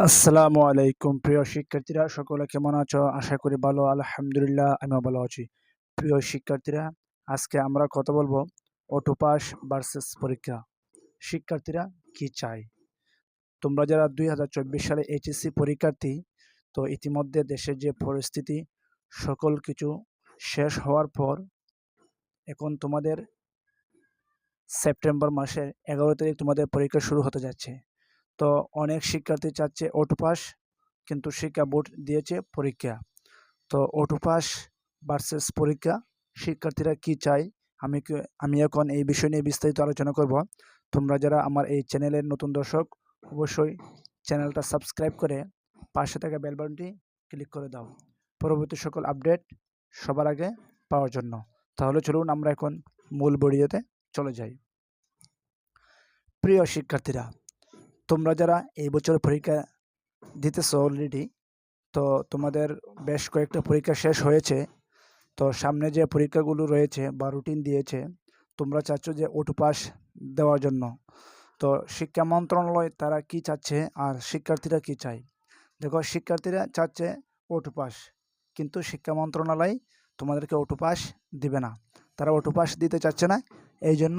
আসসালামু আলাইকুম প্রিয় শিক্ষার্থীরা, সকলে কেমন আছো? আশা করি ভালো, আলহামদুলিল্লাহ, আমিও ভালো আছি। প্রিয় শিক্ষার্থীরা, আজকে আমরা কথা বলব অটোপাস ভার্সেস পরীক্ষা। শিক্ষার্থীরা, কি চাই তোমরা যারা দুই হাজার চব্বিশ সালে এইচএসসি পরীক্ষার্থী, তো ইতিমধ্যে দেশের যে পরিস্থিতি, সকল কিছু শেষ হওয়ার পর, এখন তোমাদের সেপ্টেম্বর মাসের এগারো তারিখ তোমাদের পরীক্ষা শুরু হতে যাচ্ছে। তো অনেক শিক্ষার্থী চাচ্ছে অটোপাস কিন্তু শিক্ষা বোর্ড দিয়েছে পরীক্ষা। তো অটোপাস ভার্সেস পরীক্ষা, শিক্ষার্থীরা কি চাই আমি আমি এখন এই বিষয় নিয়ে বিস্তারিত আলোচনা করব। তোমরা যারা আমার এই চ্যানেলের নতুন দর্শক, অবশ্যই চ্যানেলটা সাবস্ক্রাইব করে পাশে থাকা বেলবাটনটি ক্লিক করে দাও। পরবর্তী সকল আপডেট সবার আগে পাওয়ার জন্য। তাহলে চলুন আমরা এখন মূল ভিডিওতে চলে যাই। প্রিয় শিক্ষার্থীরা তোমরা যারা এই বছর পরীক্ষা দিতেছো অলরেডি তো তোমাদের বেশ কয়েকটা পরীক্ষা শেষ হয়েছে। তো সামনে যে পরীক্ষাগুলো রয়েছে বা রুটিন দিয়েছে, তোমরা চাচ্ছ যে ওটু পাস দেওয়ার জন্য। তো শিক্ষা মন্ত্রণালয় তারা কি চাচ্ছে আর শিক্ষার্থীরা কি চায়? দেখো, শিক্ষার্থীরা চাচ্ছে ওটু পাস কিন্তু শিক্ষা মন্ত্রণালয় তোমাদেরকে ওটু পাস দিবে না। তারা ওটু পাস দিতে চাচ্ছে না। এই জন্য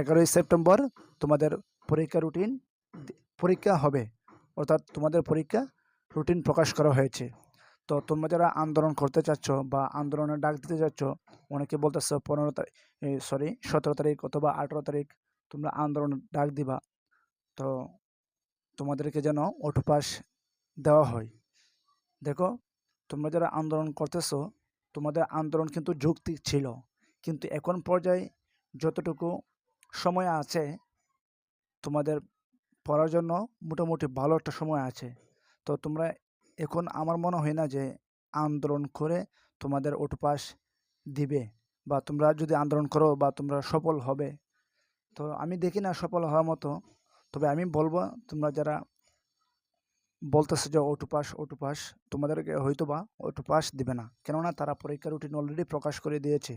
এগারোই সেপ্টেম্বর তোমাদের পরীক্ষা রুটিন পরীক্ষা হবে, অর্থাৎ তোমাদের পরীক্ষা রুটিন প্রকাশ করা হয়েছে। তো তোমরা যারা আন্দোলন করতে চাচ্ছ বা আন্দোলনের ডাক দিতে চাচ্ছ, অনেকে বলতেছো পনেরো তারিখ সরি সতেরো তারিখ অথবা আঠেরো তারিখ তোমরা আন্দোলন ডাক দিবা। তো তোমাদেরকে যেন অটোপাস দেওয়া হয়। দেখো, তোমরা যারা আন্দোলন করতেছো, তোমাদের আন্দোলন কিন্তু যুক্তি ছিল। কিন্তু এখন পর্যায়ে যতটুকু সময় আছে, তোমাদের পড়ার জন্য মোটামুটি ভালো একটা সময় আছে। তো তোমরা এখন আমার মনে হয় না যে আন্দোলন করে তোমাদের ওটুপাস দিবে বা তোমরা যদি আন্দোলন করো বা তোমরা সফল হবে। তো আমি দেখি না সফল হওয়ার মতো। তবে আমি বলব তোমরা যারা বলতেছে যে ওটুপাস ওটুপাস তোমাদেরকে হয়তো বা ওটুপাস দিবে না। কেননা তারা পরীক্ষার রুটিন অলরেডি প্রকাশ করে দিয়েছে।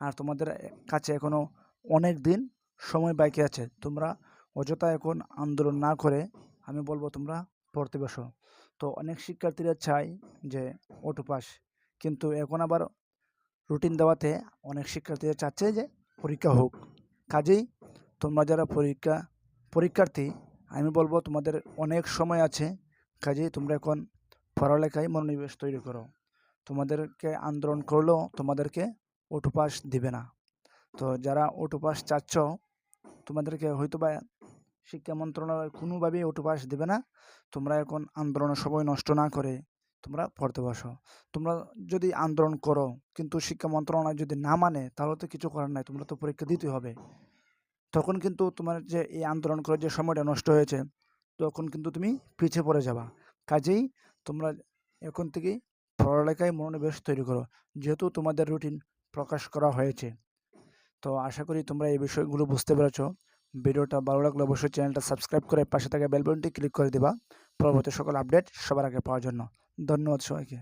আর তোমাদের কাছে এখনও অনেক দিন সময় বাকি আছে। তোমরা অযথা এখন আন্দোলন না করে আমি বলব তোমরা পড়তে বসো। তো অনেক শিক্ষার্থীরা চায় যে অটো পাস। কিন্তু এখন আবার রুটিন দেওয়াতে অনেক শিক্ষার্থীরা চাচ্ছে যে পরীক্ষা হোক। কাজেই তোমরা যারা পরীক্ষা, পরীক্ষার্থী, আমি বলব তোমাদের অনেক সময় আছে। কাজেই তোমরা এখন পড়ালেখায় মনোনিবেশ তৈরি করো। তোমাদেরকে আন্দোলন করলেও তোমাদেরকে অটো পাস দিবে না। তো যারা অটো পাস চাচ্ছ, তোমাদেরকে হয়তো বা শিক্ষা মন্ত্রণালয় কোনোভাবেই পাস দেবে না। তোমরা এখন আন্দোলনের সময় নষ্ট না করে তোমরা পড়তে বসো। তোমরা যদি আন্দোলন করো, কিন্তু শিক্ষা মন্ত্রণালয় যদি না মানে তাহলে তো কিছু করার নাই, তোমরা তো পরীক্ষা দিতে হবে। তখন কিন্তু তোমার যে এই আন্দোলন করে যে সময়টা নষ্ট হয়েছে, তখন কিন্তু তুমি পিছিয়ে পড়ে যাবা। কাজেই তোমরা এখন থেকেই পড়ালেখায় মনোনিবেশ তৈরি করো, যেহেতু তোমাদের রুটিন প্রকাশ করা হয়েছে। তো আশা করি তোমরা এই বিষয়গুলো বুঝতে পেরেছ। ভিডিওটা ভালো লাগলে অবশ্যই চ্যানেলটা সাবস্ক্রাইব করে পাশে থাকা বেলবনটি ক্লিক করে দেবা। পরবর্তী সকল আপডেট সবার আগে পাওয়ার জন্য। ধন্যবাদ সবাইকে।